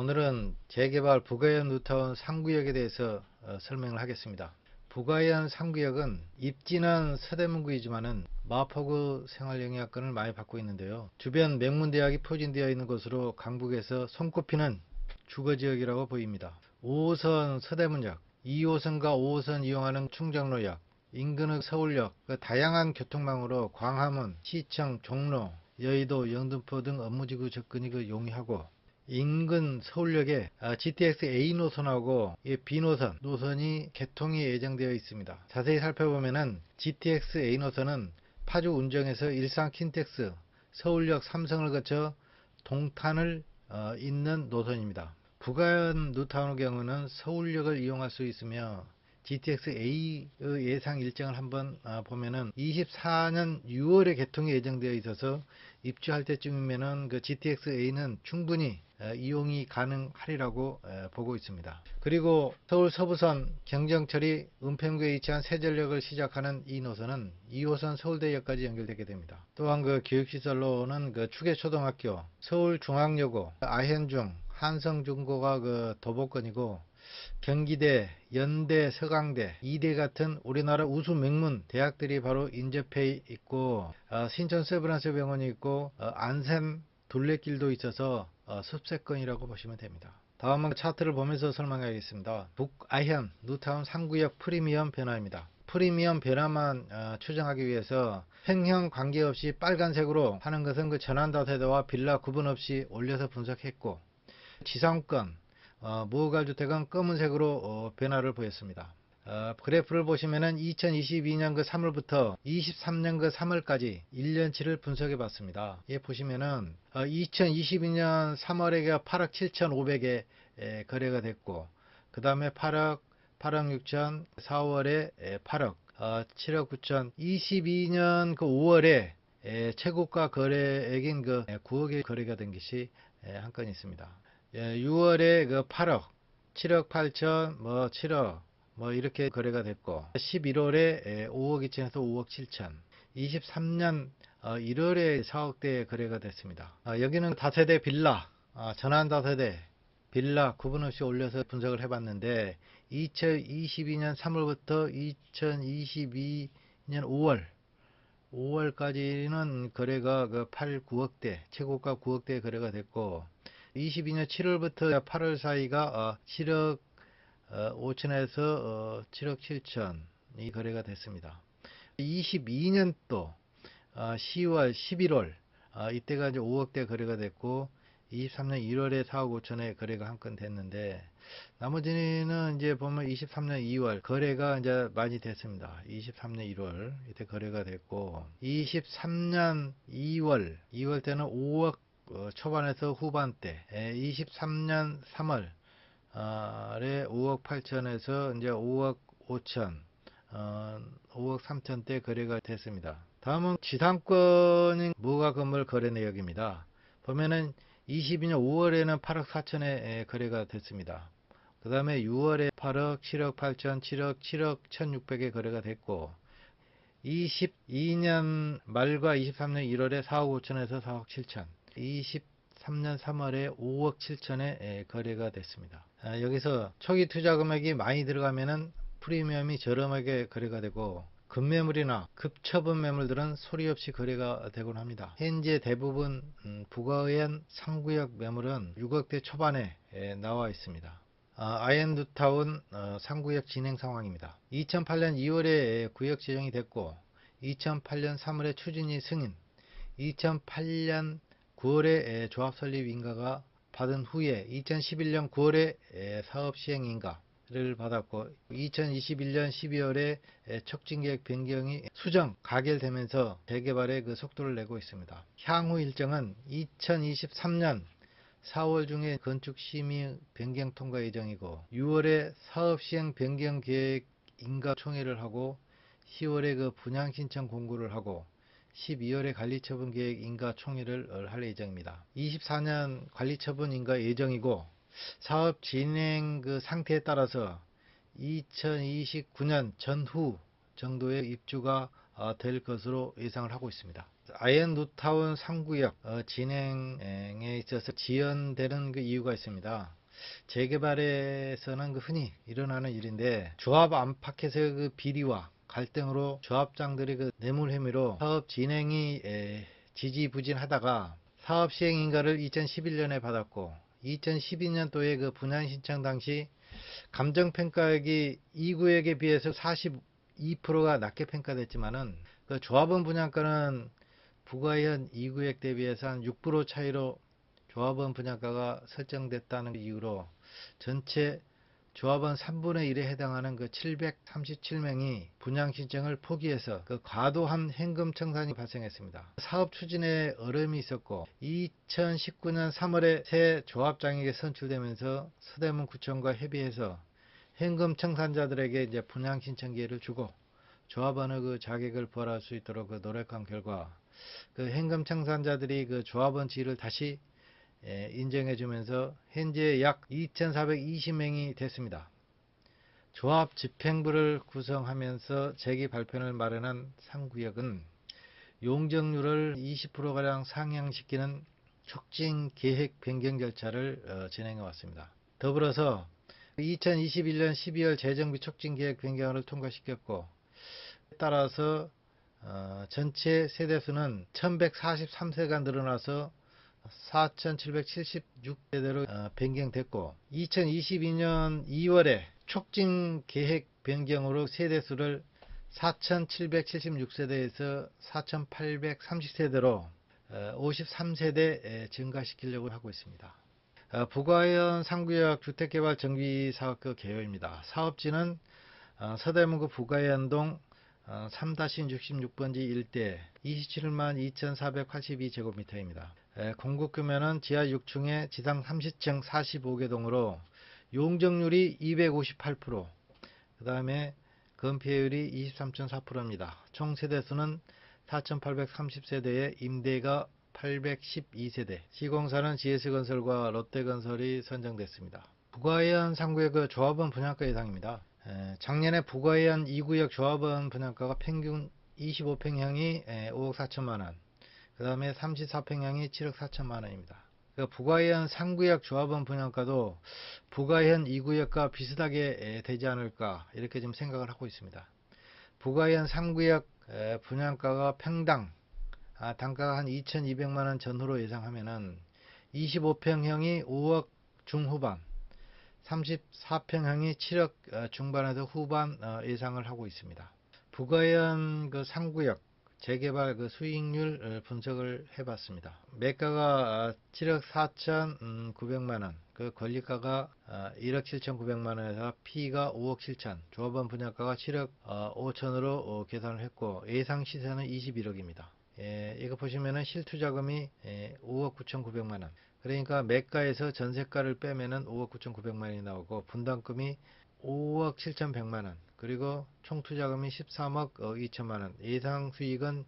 오늘은 재개발 부가현 뉴타운 3구역에 대해서 어, 설명을 하겠습니다. 부가현 3구역은 입지는 서대문구이지만은 마포구 생활영예학과를 많이 받고 있는데요. 주변 명문대학이 포진되어 있는 곳으로 강북에서 손꼽히는 주거지역이라고 보입니다. 5호선 서대문역, 2호선과 5호선 이용하는 충정로역, 인근의 서울역, 그 다양한 교통망으로 광화문, 시청, 종로, 여의도, 영등포 등 업무지구 접근이 그 용이하고 인근 서울역에 아, GTX A 노선하고 이 B 노선 노선이 개통이 예정되어 있습니다. 자세히 살펴보면은 GTX A 노선은 파주 운정에서 일산 킨텍스 서울역 삼성을 거쳐 동탄을 어, 잇는 노선입니다. 부가현 뉴타운의 경우는 서울역을 이용할 수 있으며 GTX A의 예상 일정을 한번 아, 보면은 24년 6월에 개통이 예정되어 있어서 입주할 때쯤이면은 그 GTX A는 충분히 어, 이용이 가능하리라고 어, 보고 있습니다. 그리고 서울 서부선 경정철이 은평구에 위치한 세전역을 시작하는 이 노선은 2호선 서울대역까지 연결되게 됩니다. 또한 그 교육시설로는 그 추계초등학교, 서울중앙여고, 아현중, 한성중고가 그 도보권이고 경기대, 연대, 서강대, 이대 같은 우리나라 우수 명문 대학들이 바로 인접해 있고 어, 신천 세브란스 병원이 있고 어, 안샘 둘레길도 있어서 어, 습세권이라고 보시면 됩니다. 다음은 차트를 보면서 설명하겠습니다. 북아현 뉴타운 3구역 프리미엄 변화입니다. 프리미엄 변화만 어, 추정하기 위해서 횡형 관계없이 빨간색으로 하는 것은 그 전환다 세대와 빌라 구분 없이 올려서 분석했고 지상권 어, 무허가주택은 검은색으로 어, 변화를 보였습니다. 어, 그래프를 보시면은 2022년 그 3월부터 23년 그 3월까지 1년치를 분석해 봤습니다. 예, 보시면은 어, 2022년 3월에 8억 7,500에 에, 거래가 됐고 그 다음에 8억 8억 6천 4월에 에, 8억 어, 7억 9천 22년 그 5월에 에, 최고가 거래액인 그 9억에 거래가 된 것이 한 건 있습니다. 예, 6월에 그 8억, 7억 8천, 뭐 7억, 뭐 이렇게 거래가 됐고 11월에 5억 2천에서 5억 7천, 23년 1월에 4억대 거래가 됐습니다. 아, 여기는 다세대 빌라, 아, 전환 다세대 빌라 구분 없이 올려서 분석을 해봤는데 2022년 3월부터 2022년 5월 5월까지는 거래가 그 8, 9억대, 최고가 9억대 거래가 됐고 22년 7월부터 8월 사이가 7억 5천에서 7억 7천이 거래가 됐습니다. 22년도 10월, 11월 이때가 이제 5억대 거래가 됐고 23년 1월에 4억 5천에 거래가 한 건 됐는데 나머지는 이제 보면 23년 2월 거래가 이제 많이 됐습니다. 23년 1월 이때 거래가 됐고 23년 2월 2월 때는 5억 어, 초반에서 후반대 23년 3월 에 5억 8천에서 이제 5억 5천 어, 5억 3천 대 거래가 됐습니다. 다음은 지상권인 무가 건물 거래 내역입니다. 보면은 22년 5월에는 8억 4천에 거래가 됐습니다. 그 다음에 6월에 8억, 7억 8천, 7억, 7억 1,600에 거래가 됐고 22년 말과 23년 1월에 4억 5천에서 4억 7천 23년 3월에 5억 7천에 거래가 됐습니다. 아, 여기서 초기 투자 금액이 많이 들어가면은 프리미엄이 저렴하게 거래가 되고 급매물이나 급처분 매물들은 소리 없이 거래가 되곤 합니다. 현재 대부분 음, 부가현 3구역 매물은 6억대 초반에 나와 있습니다. 아이엔드타운 3구역 어, 진행 상황입니다. 2008년 2월에 구역 지정이 됐고 2008년 3월에 추진이 승인 2008년 9월에 조합 설립 인가가 받은 후에 2011년 9월에 사업 시행 인가를 받았고 2021년 12월에 촉진계획 변경이 수정 가결되면서 재개발의 그 속도를 내고 있습니다. 향후 일정은 2023년 4월 중에 건축 심의 변경 통과 예정이고 6월에 사업 시행 변경 계획 인가 총회를 하고 10월에 그 분양 신청 공고를 하고 12월에 관리처분 계획 인가 총회를 할 예정입니다. 24년 관리처분 인가 예정이고 사업 진행 그 상태에 따라서 2029년 전후 정도의 입주가 어, 될 것으로 예상을 하고 있습니다. 아이언 누타운 3구역 어, 진행에 있어서 지연되는 그 이유가 있습니다. 재개발에서는 그 흔히 일어나는 일인데 조합 안팎에서의 그 비리와 갈등으로 조합장들이 그 뇌물 혐의로 사업 진행이 에, 지지부진하다가 사업 시행 인가를 2011년에 받았고 2012년도에 그 분양 신청 당시 감정 평가액이 2구역에 비해서 42%가 낮게 평가됐지만은 그 조합원 분양가는 부가현 2구역 대비해서 한 6% 차이로 조합원 분양가가 설정됐다는 이유로 전체 조합원 3분의 1에 해당하는 그 737명이 분양 신청을 포기해서 그 과도한 현금 청산이 발생했습니다. 사업 추진에 어려움이 있었고 2019년 3월에 새 조합장에게 선출되면서 서대문 구청과 협의해서 현금 청산자들에게 이제 분양 신청 기회를 주고 조합원의 그 자격을 부활할 수 있도록 그 노력한 결과 그 현금 청산자들이 그 조합원 지위를 다시 예, 인정해주면서 현재 약 2,420명이 됐습니다. 조합 집행부를 구성하면서 재기 발표를 마련한 상구역은 용적률을 20%가량 상향시키는 촉진 계획 변경 절차를 어, 진행해 왔습니다. 더불어서 2021년 12월 재정비 촉진 계획 변경을 통과시켰고 따라서 어, 전체 세대수는 1143세가 늘어나서 4,776세대로 어, 변경됐고 2022년 2월에 촉진 계획 변경으로 세대수를 4,776세대에서 4,830세대로 53세대 증가시키려고 하고 있습니다. 어, 부가현 3구역 주택개발 정비사업그 개요입니다. 사업지는 어, 서대문구 부가현동 3-66번지 일대 27만 2,482제곱미터입니다. 공급 규모는 지하 6층에 지상 30층 45개 동으로 용적률이 258%, 그 다음에 건폐율이 23.4%입니다. 총 세대수는 4,830세대에 임대가 812세대, 시공사는 GS건설과 롯데건설이 선정됐습니다. 부가해안 3구의 그 조합원 분양가 예상입니다. 작년에 부가해안 2구역 조합원 분양가가 평균 25평형이 5억 4천만원, 그 다음에 34평형이 7억 4천만 원입니다. 그 부가현 3구역 조합원 분양가도 부가현 2구역과 비슷하게 되지 않을까 이렇게 좀 생각을 하고 있습니다. 부가현 3구역 분양가가 평당 아, 단가가 한 2,200만원 전후로 예상하면은 25평형이 5억 중후반 34평형이 7억 어, 중반에서 후반 어, 예상을 하고 있습니다. 부가현 그 3구역 재개발 그 수익률 분석을 해봤습니다. 매가가 7억 4천 9백만원, 그 권리가가 1억 7천 9백만원에서 P가 5억 7천, 조합원 분양가가 7억 5천으로 어, 계산을 했고 예상 시세는 21억입니다. 예, 이거 보시면은 실투자금이 5억 9천 9백만원, 그러니까 매가에서 전세가를 빼면은 5억 9천 9백만원이 나오고 분담금이 5억 7천 100만원, 그리고 총 투자금이 13억 2천만원, 어, 예상 수익은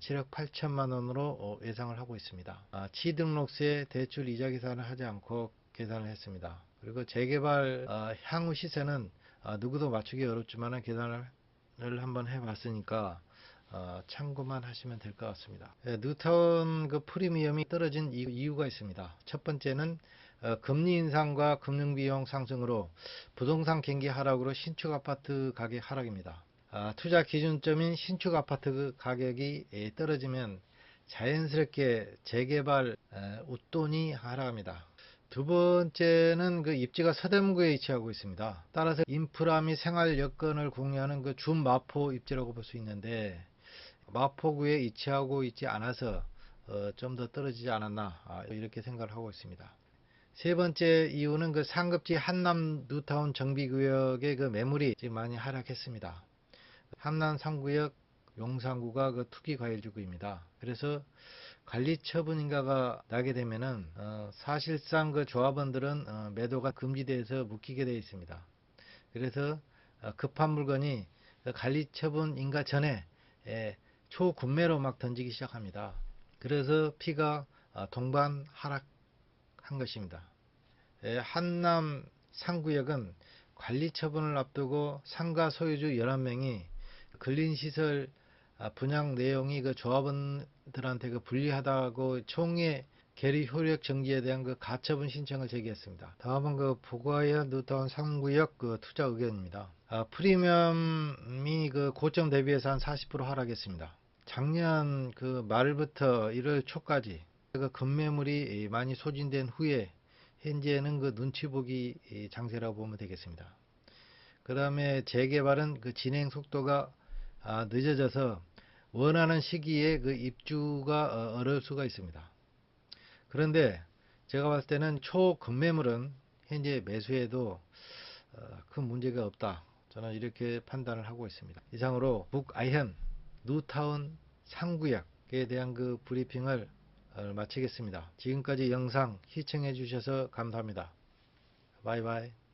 7억 어, 8천만원으로 어, 예상을 하고 있습니다. 아, 취등록세 대출 이자 계산을 하지 않고 계산을 했습니다. 그리고 재개발 향후 시세는 누구도 맞추기 어렵지만 계산을 한번 해봤으니까 참고만 하시면 될 것 같습니다. 예, 뉴타운 그 프리미엄이 떨어진 이유가 있습니다. 첫 번째는 어, 금리 인상과 금융비용 상승으로 부동산 경기 하락으로 신축 아파트 가격 하락입니다. 아, 투자 기준점인 신축 아파트 가격이 예, 떨어지면 자연스럽게 재개발 웃돈이 하락합니다. 두 번째는 그 입지가 서대문구에 위치하고 있습니다. 따라서 인프라 및 생활 여건을 공유하는 그 준마포 입지라고 볼 수 있는데 마포구에 위치하고 있지 않아서 어, 좀더 떨어지지 않았나 아, 이렇게 생각을 하고 있습니다. 세 번째 이유는 그 상급지 한남 뉴타운 정비구역의 그 매물이 지금 많이 하락했습니다. 한남 3구역 용산구가 그 투기 과일지구입니다. 그래서 관리 처분인가가 나게 되면은 어 사실상 그 조합원들은 어 매도가 금지돼서 묶이게 되어 있습니다. 그래서 어 급한 물건이 그 관리 처분인가 전에 예, 초군매로 막 던지기 시작합니다. 그래서 피가 어, 동반 하락 한 것입니다. 예, 한남 상구역은 관리 처분을 앞두고 상가 소유주 11명이 근린시설 아, 분양 내용이 그 조합원들한테 그 불리하다고 총회 계리 효력 정지에 대한 그 가처분 신청을 제기했습니다. 다음은 그 부가현 뉴타운 3구역 그 투자 의견입니다. 아, 프리미엄이 그 고점 대비해서 한 40% 하락했습니다. 작년 그 말부터 1월 초까지 그 급매물이 많이 소진된 후에 현재는 그 눈치 보기 장세라고 보면 되겠습니다. 그 다음에 재개발은 그 진행 속도가 아, 늦어져서 원하는 시기에 그 입주가 어, 어려울 수가 있습니다. 그런데 제가 봤을 때는 초급매물은 현재 매수해도 어, 큰 문제가 없다. 저는 이렇게 판단을 하고 있습니다. 이상으로 북아현 뉴타운 상구역에 대한 그 브리핑을 어, 마치겠습니다. 지금까지 영상 시청해 주셔서 감사합니다. 바이바이.